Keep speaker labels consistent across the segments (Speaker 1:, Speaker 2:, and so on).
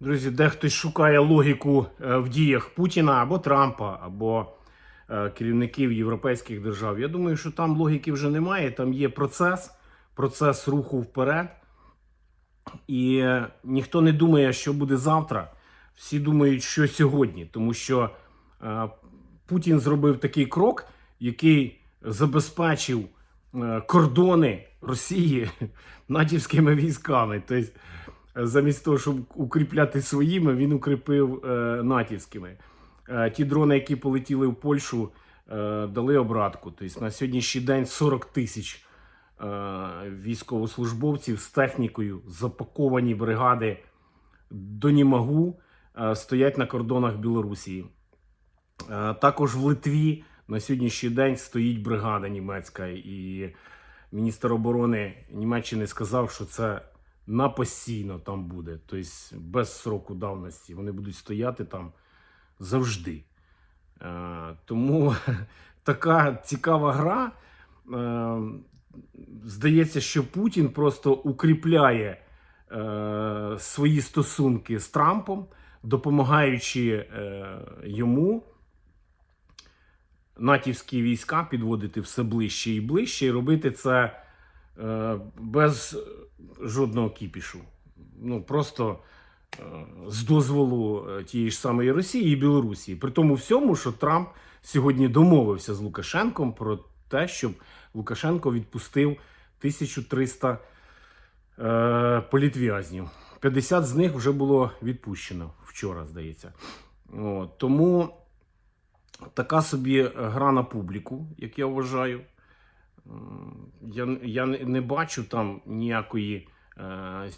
Speaker 1: Друзі, дехтось шукає логіку е, в діях Путіна або Трампа, або е, керівників європейських держав. Я думаю, що там логіки вже немає. Там є процес, процес руху вперед. І е, ніхто не думає, що буде завтра. Всі думають, що сьогодні, тому що Путін зробив такий крок, який забезпечив кордони Росії натівськими військами. Тобто, замість того, щоб укріпляти своїми, він укріпив е, натівськими. Е, ті дрони, які полетіли в Польщу, е, дали обратку. Тобто на сьогоднішній день 40 тисяч військовослужбовців з технікою, запаковані бригади до Німагу стоять на кордонах Білорусі. Також в Литві на сьогоднішній день стоїть бригада німецька, і міністр оборони Німеччини сказав, що це на постійно там буде, тобто без сроку давності. Вони будуть стояти там завжди. Е, Тому така цікава гра. Е, Здається, що Путін просто укріпляє е, свої стосунки з Трампом, допомагаючи йому натівські війська підводити все ближче і ближче, і робити це е, без жодного кіпішу. Ну просто е, з дозволу е, тієї ж самої Росії і Білорусі. При тому всьому, що Трамп сьогодні домовився з Лукашенком про те, щоб Лукашенко відпустив 1300 е, політв'язнів. 50 з них вже було відпущено вчора, здається. От, тому така собі гра на публіку, як я вважаю. Я, я не- бачу там ніякої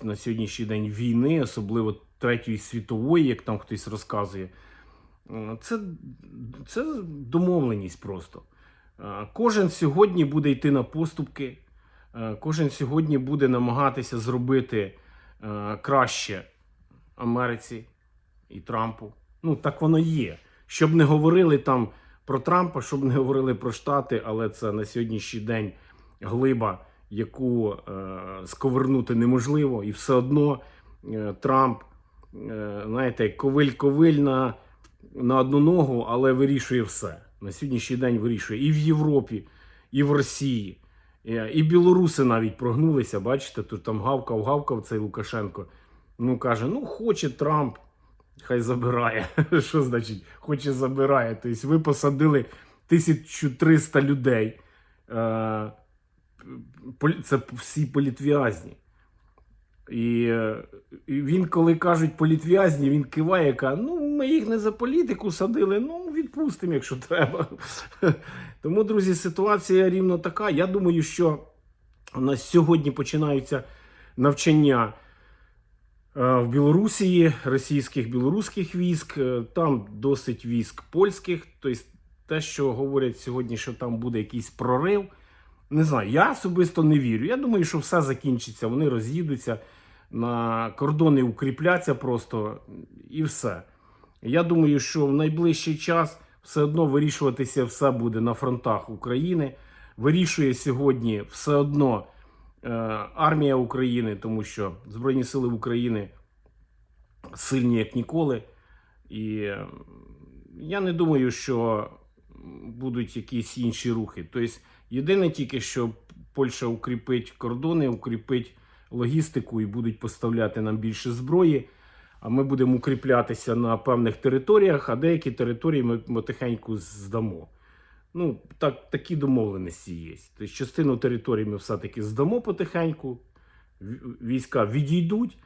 Speaker 1: на сьогоднішній день війни, особливо Третьої світової, як там хтось розказує. Е, Це, це домовленість просто. Е, Кожен сьогодні буде йти на поступки, е, кожен сьогодні буде намагатися зробити е, краще Америці і Трампу. Ну, так воно є. Щоб не говорили там про Трампа, щоб не говорили про Штати, але це на сьогоднішній день глиба, яку е, сковернути неможливо, і все одно е, Трамп, е, знаєте, ковиль-ковиль на, на одну ногу, але вирішує все. На сьогоднішній день вирішує і в Європі, і в Росії. І білоруси навіть прогнулися, бачите, тут там гавкав, гавкав цей Лукашенко. Ну каже: ну хоче Трамп, хай забирає. Що значить, хоче забирає? Тобто ви посадили 1300 людей. Це всі політв'язні. І, і він, коли кажуть політв'язні, він киває, каже, ну ми їх не за політику садили, ну відпустимо, якщо треба. Тому, друзі, ситуація рівно така. Я думаю, що у нас сьогодні починаються навчання е, в Білорусі, російських білоруських військ, Е, там досить військ польських. Тобто те, що говорять сьогодні, що там буде якийсь прорив. Не знаю, я особисто не вірю. Я думаю, що все закінчиться, вони роз'їдуться, на кордони укріпляться просто і все. Я думаю, що в найближчий час все одно вирішуватися все буде на фронтах України. Вирішує сьогодні все одно е, армія України, тому що Збройні Сили України сильні як ніколи. І е, я не думаю, що будуть якісь інші рухи. Тобто, єдине тільки, що Польща укріпить кордони, укріпить логістику і будуть поставляти нам більше зброї. А ми будемо укріплятися на певних територіях, а деякі території ми потихеньку здамо. Ну, так, такі домовленості є. Тобто, частину території ми все-таки здамо потихеньку, війська відійдуть.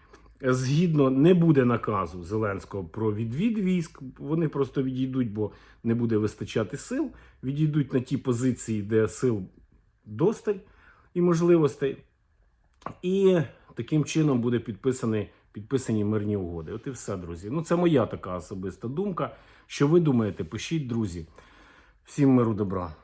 Speaker 1: Згідно не буде наказу Зеленського про відвід військ. Вони просто відійдуть, бо не буде вистачати сил. Відійдуть на ті позиції, де сил досталь і можливостей. І таким чином буде підписані, підписані мирні угоди. От і все, друзі. Ну, це моя така особиста думка. Що ви думаєте? Пишіть, друзі. Всім миру добра.